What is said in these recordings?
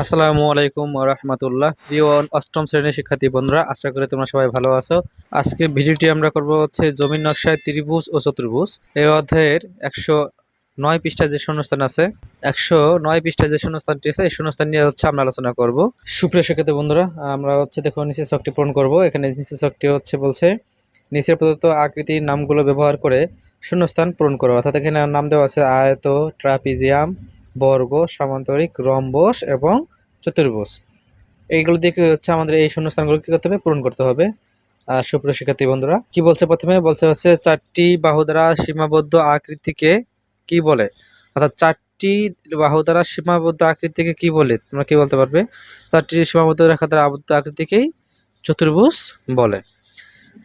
আসসালামু আলাইকুম রহমতুল্লাহ। প্রিয় অষ্টম শ্রেণির শিক্ষার্থী বন্ধুরা, আশা করি তোমরা সবাই ভালো আছো। আজকে ভিডিওটি আমরা করব হচ্ছে জমির নকশায় ত্রিভুজ ও চতুর্ভুজ। এই অধ্যায়ের একশো নয় পৃষ্ঠা যে শূন্যস্থান আছে, একশো নয় পৃষ্ঠা যে শূন্যস্থানটি আছে, এই শূন্যস্থান নিয়ে হচ্ছে আমরা আলোচনা করব। সুপ্রিয় শিক্ষার্থী বন্ধুরা, আমরা হচ্ছে দেখো নিচে শখটি পূরণ করব। এখানে নিচে শখটি হচ্ছে বলছে, নিচের প্রদত্ত আকৃতির নামগুলো ব্যবহার করে শূন্যস্থান পূরণ করো। অর্থাৎ এখানে নাম দেওয়া আছে আয়ত ট্রাপিজিয়াম বর্গ সামান্তরিক রম্বস এবং চতুর্ভুজ। এইগুলো দিয়ে হচ্ছে? আমাদের এই শূন্যস্থানগুলো কী করতে হবে? পূরণ করতে হবে। আর সুপ্রিয় শিক্ষার্থী বন্ধুরা, কি বলছে প্রথমে? বলছে হচ্ছে চারটি বাহু দ্বারা সীমাবদ্ধ আকৃতিকে কি বলে? অর্থাৎ চারটি বাহু দ্বারা সীমাবদ্ধ আকৃতিকে কি বলে? তোমরা কি বলতে পারবে? চারটি সীমাবদ্ধ রেখা দ্বারা আবদ্ধ আকৃতিকেই চতুর্ভুজ বলে।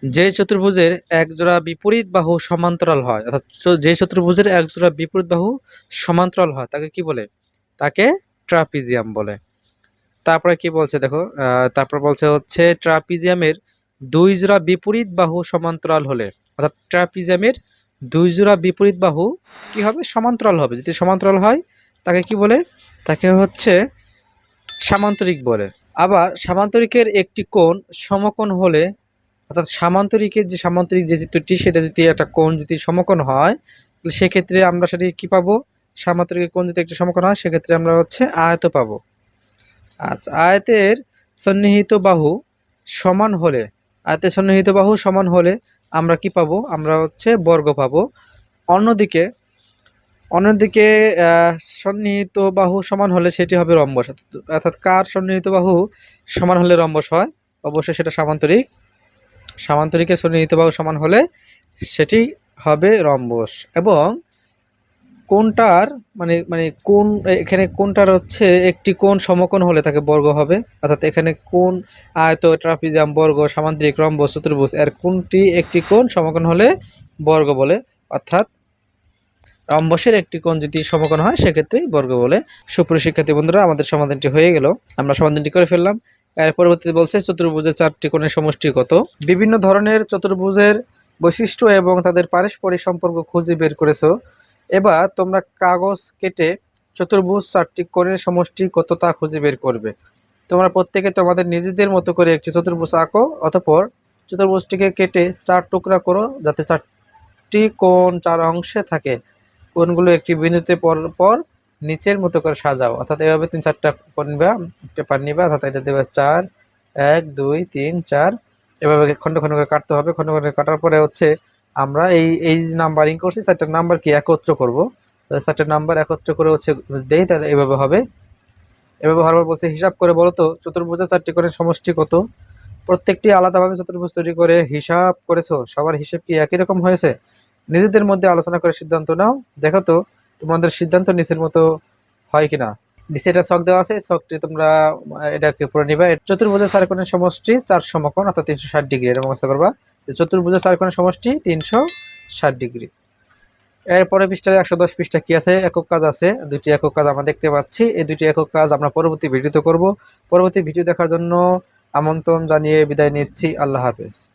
যে চতুর্ভুজের এক জোড়া বিপরীত বাহু সমান্তরাল হয়, অর্থাৎ যে চতুর্ভুজের এক জোড়া বিপরীত বাহু সমান্তরাল হয়, তাকে কি বলে? তাকে ট্রাপিজিয়াম বলে। তারপরে কি বলছে দেখো তারপর বলছে হচ্ছে ট্রাপিজিয়ামের দুই জোড়া বিপরীত বাহু সমান্তরাল হলে, অর্থাৎ ট্রাপিজিয়ামের দুই জোড়া বিপরীত বাহু কি হবে? সমান্তরাল হবে। যদি সমান্তরাল হয়, তাকে কি বলে? তাকে হচ্ছে সামান্তরিক বলে। আবার সামান্তরিকের একটি কোণ সমকোণ হলে অর্থাৎ সামান্তরিকের যে সামান্তরিক যে চিত্রটি সেটা যদি একটা কোণ যদি সমকোণ হয়, তাহলে সেক্ষেত্রে আমরা সেটি কি পাবো? সামান্তরিকের কোণ যদি একটা সমকোণ হয়, সেক্ষেত্রে আমরা হচ্ছে আয়ত পাবো। আচ্ছা আয়তের সন্নিহিত বাহু সমান হলে, আয়তের সন্নিহিত বাহু সমান হলে আমরা কি পাবো? আমরা হচ্ছে বর্গ পাবো। অন্যদিকে অন্যদিকে সন্নিহিত বাহু সমান হলে সেটি হবে রম্বস। অর্থাৎ- অর্থাৎ কার সন্নিহিত বাহু সমান হলে রম্বস হয়? অবশ্যই সেটা সামান্তরিক সামান্তরিকের সন্নিহিত বাহু সমান হলে সেটি হবে রম্বস। এবং কোনটার মানে মানে কোন, এখানে কোনটার হচ্ছে একটি কোণ সমকোণ হলে তাকে বর্গ হবে। অর্থাৎ এখানে কোন আয়ত ট্রাপিজাম বর্গ, সামান্তরিক, রম্বস, চতুর্ভুজ, এর কোনটি একটি কোণ সমকোণ হলে বর্গ বলে। অর্থাৎ রম্বসের একটি কোণ যদি সমকোণ হয়, সেক্ষেত্রে বর্গ বলে। সুপ্রিয় শিক্ষার্থী বন্ধুরা, আমাদের সমাধানটি হয়ে গেল। আমরা সমাধানটি করে ফেললাম। এর পরবর্তীতে বলছে চতুর্ভুজের চারটি কোণের সমষ্টি কত? বিভিন্ন ধরনের চতুর্ভুজের বৈশিষ্ট্য এবং তাদের পারস্পরিক সম্পর্ক খুঁজে বের করেছ। এবার তোমরা কাগজ কেটে চতুর্ভুজ চারটি কোণের সমষ্টি কত তা খুঁজে বের করবে। তোমরা প্রত্যেকে তোমাদের নিজেদের মতো করে একটি চতুর্ভুজ আঁকো, অতঃপর চতুর্ভুজটিকে কেটে চার টুকরা করো যাতে চারটি কোণ চার অংশে থাকে। কোণগুলো একটি বিন্দুতে পর পর নিচের মতো করে সাজাও। অর্থাৎ এভাবে তিন চারটা নিবা পেপার নিবা, অর্থাৎ এটা দেবে চার, এক, দুই, তিন, চার। এভাবে খণ্ড খণ্ড করে কাটতে হবে। খণ্ড খণ্ড কাটার পরে হচ্ছে আমরা এই এই নাম্বারিং করছি, চারটা নাম্বার কি একত্র করব? চারটা নাম্বার একত্র করে হচ্ছে দেই, তাহলে এভাবে হবে। এভাবে বারবার বলছে, হিসাব করে বলো তো চতুর্ভুজের চারটি করে সমষ্টি কত? প্রত্যেকটি আলাদাভাবে চতুর্ভুজ তৈরি করে হিসাব করেছ। সবার হিসেব কি একই রকম হয়েছে? নিজেদের মধ্যে আলোচনা করে সিদ্ধান্ত নাও। দেখো তো তোমাদের সিদ্ধান্ত নিচের মতো হয় কিনা? নিচে এটা ছক দেওয়া আছে, ছকটি তোমরা, এটাকে পড়ে নিবা। চতুর্ভুজের চার কোণের সমষ্টি চার সমকোণ, অর্থাৎ তিনশো ষাট ডিগ্রি, এরকম অবস্থা করবা। চতুর্ভুজের চার সমষ্টি তিনশো ষাট ডিগ্রি। এরপরে পৃষ্ঠায় একশো দশ পৃষ্ঠা কি আছে? একক কাজ আছে। দুটি একক কাজ আমরা দেখতে পাচ্ছি। এই দুটি একক কাজ আমরা পরবর্তী ভিডিওতে করব। পরবর্তী ভিডিও দেখার জন্য আমন্ত্রণ জানিয়ে বিদায় নিচ্ছি। আল্লাহ হাফেজ।